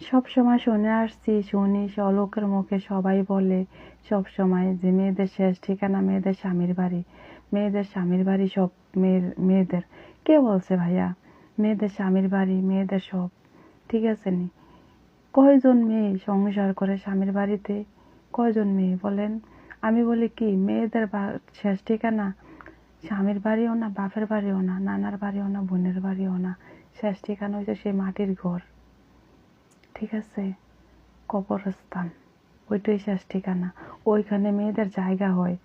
সব সময় শুনে আসছি, শুনি লোকের মুখে সবাই বলে, সব সময় যে মেয়েদের শেষ ঠিকানা মেয়েদের স্বামীর বাড়ি। মেয়েদের স্বামীর বাড়ি সব মেয়ের, মেয়েদের। কে বলছে ভাইয়া? মেয়েদের স্বামীর বাড়ি, মেয়েদের সব। ঠিক আছে নি? কয়জন মেয়ে সংসার করে স্বামীর বাড়িতে? কয়জন মেয়ে বলেন? আমি বলি কি, মেয়েদের শেষ ঠিকানা স্বামীর বাড়িও না, বাপের বাড়িও না, নানার বাড়িও না, বোনের বাড়িও না। শেষ ঠিকানা হচ্ছে সেই মাটির ঘর। ঠিক আছে? কবরস্থান। ওইটাই শেষ ঠিকানা। ওইখানে মেয়েদের জায়গা হয়।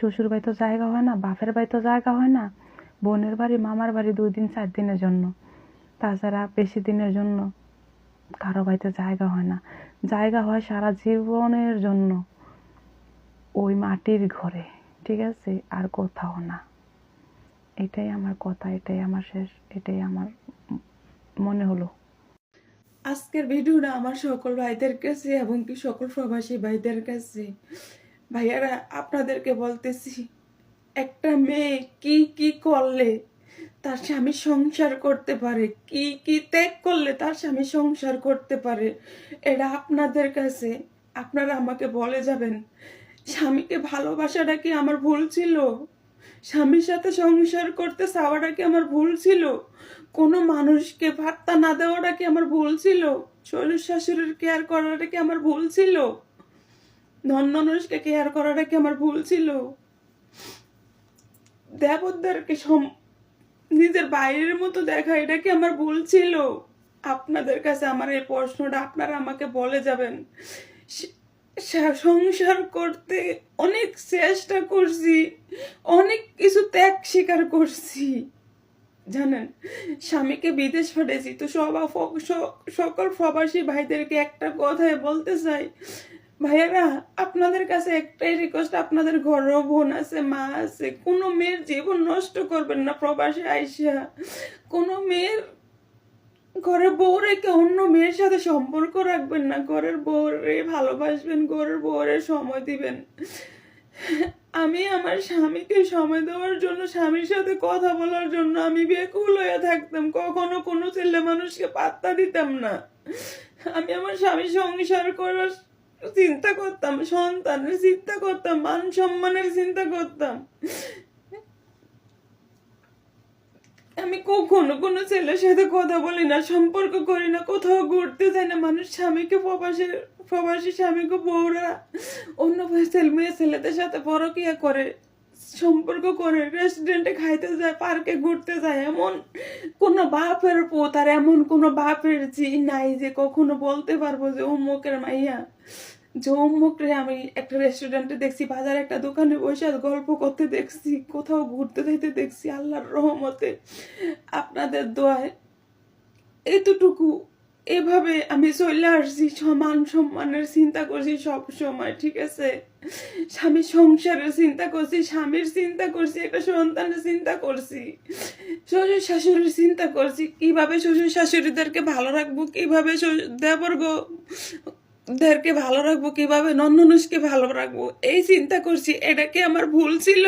শ্বশুর বাড়ি তো জায়গা হয় না, বাপের বাড়ি তো জায়গা হয় না। বোনের বাড়ি, মামার বাড়ি দুই দিন, চার দিনের জন্য। তাছাড়া বেশি দিনের জন্য কারও বাড়িতে জায়গা হয় না। জায়গা হয় সারা জীবনের জন্য। ওই মাটির ঘরে, ঠিক আছে? আর কোথাও না। এটাই আমার কথা, এটাই আমার শেষ, এটাই আমার মনে হলো। আজকের ভিডিওটা আমার সকল ভাইদের কাছে এবং কি সকল প্রবাসী ভাইদের কাছে। ভাইয়ারা, আপনাদেরকে বলতেছি, একটা মেয়ে কি কি করলে তার স্বামী সংসার করতে পারে? কি কি ত্যাগ করলে তার স্বামী সংসার করতে পারে? এটা আপনাদের কাছে, আপনারা আমাকে বলে যাবেন। স্বামীকে ভালোবাসাটা কি আমার ভুল ছিল? স্বামীর সাথে সংসার করতে চাওয়াটা কি আমার ভুল ছিল? কোনো মানুষকে ভাত্তা না দেওয়াটা কি আমার ভুল ছিল? শ্বশুর শাশুড়ির কেয়ার করাটা কি আমার ভুল ছিল? নন্দনুষকে কেয়ার করাটা কি আমার ভুল ছিল? দেবতারকে সম- নিজের বাইরের মতো দেখা, এটা কি আমার ভুল ছিল? আপনাদের কাছে আমার এই প্রশ্নটা আপনারা আমাকে বলে যাবেন। সংসার করতে অনেক চেষ্টা করছি, অনেক কিছু ত্যাগ স্বীকার করছি। জানেন, স্বামীকে বিদেশ পাঠিয়েছি তো সব সকল প্রবাসী ভাইদেরকে একটা কথাই বলতে চাই। ভাইয়ারা, আপনাদের কাছে একটাই রিকোয়েস্ট আপনাদের ঘরেও বোন আছে, মা আছে, কোনো মেয়ের জীবন নষ্ট করবেন না প্রবাসী আইসা। কোনো মেয়ের ঘরের বউ রেখে অন্য মেয়ের সাথে সম্পর্ক রাখবেন না। ঘরের বউরে ভালোবাসবেন, ঘরের বউরে সময় দিবেন। আমি আমার স্বামীকে সময় দেওয়ার জন্য, স্বামীর সাথে কথা বলার জন্য আমি বেকুল হয়ে থাকতাম। কখনো কোনো ছেলে মানুষকে পাত্তা দিতাম না। আমি আমার স্বামীর সংসার করার চিন্তা করতাম, সন্তানের চিন্তা করতাম, মান সম্মানের চিন্তা করতাম। আমি কখনো কোনো ছেলের সাথে কথা বলি না, সম্পর্ক করি না, কোথাও ঘুরতে যাই না। মানুষ স্বামীকে প্রবাসের প্রবাসী স্বামীকে, বউরা, অন্য ছেলে মেয়ে ছেলেদের সাথে পরকিয়া করে, সম্পর্ক করে রেস্টুরেন্টে খাইতে যায় পার্কে ঘুরতে যায়। এমন কোনো বাপের পোত আর এমন কোনো বাপের জি নাই যে কখনো বলতে পারব যে ও অমুকের মাইয়া যে অমুকরে আমি একটা রেস্টুরেন্টে দেখছি, বাজারে একটা দোকানে বসে গল্প করতে দেখছি, কোথাও ঘুরতে যেতে দেখছি, আল্লাহর রহমতে। আপনাদের দোয়ায় এতটুকু। এভাবে আমি চলে আসছি, সমান সম্মানের চিন্তা করছি সব সময়, ঠিক আছে? স্বামী সংসারের চিন্তা করছি, স্বামীর চিন্তা করছি, একটা সন্তানের চিন্তা করছি। শ্বশুর শাশুড়ির চিন্তা করছি, কীভাবে শ্বশুর শাশুড়িদেরকে ভালো রাখব, কীভাবে দেবর্গ দেরকে ভালো রাখব কীভাবে? নন্দনুষকে ভালো রাখব। এই চিন্তা করছি, এটা কি আমার ভুল ছিল?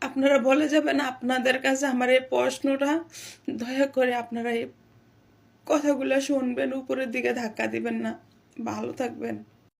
আপনারা বলে যাবেন আপনাদের কাছে আমার এই প্রশ্নটা। দয়া করে আপনারা এই কথাগুলো শুনবেন, উপরের দিকে ধাক্কা দিবেন না। ভালো থাকবেন।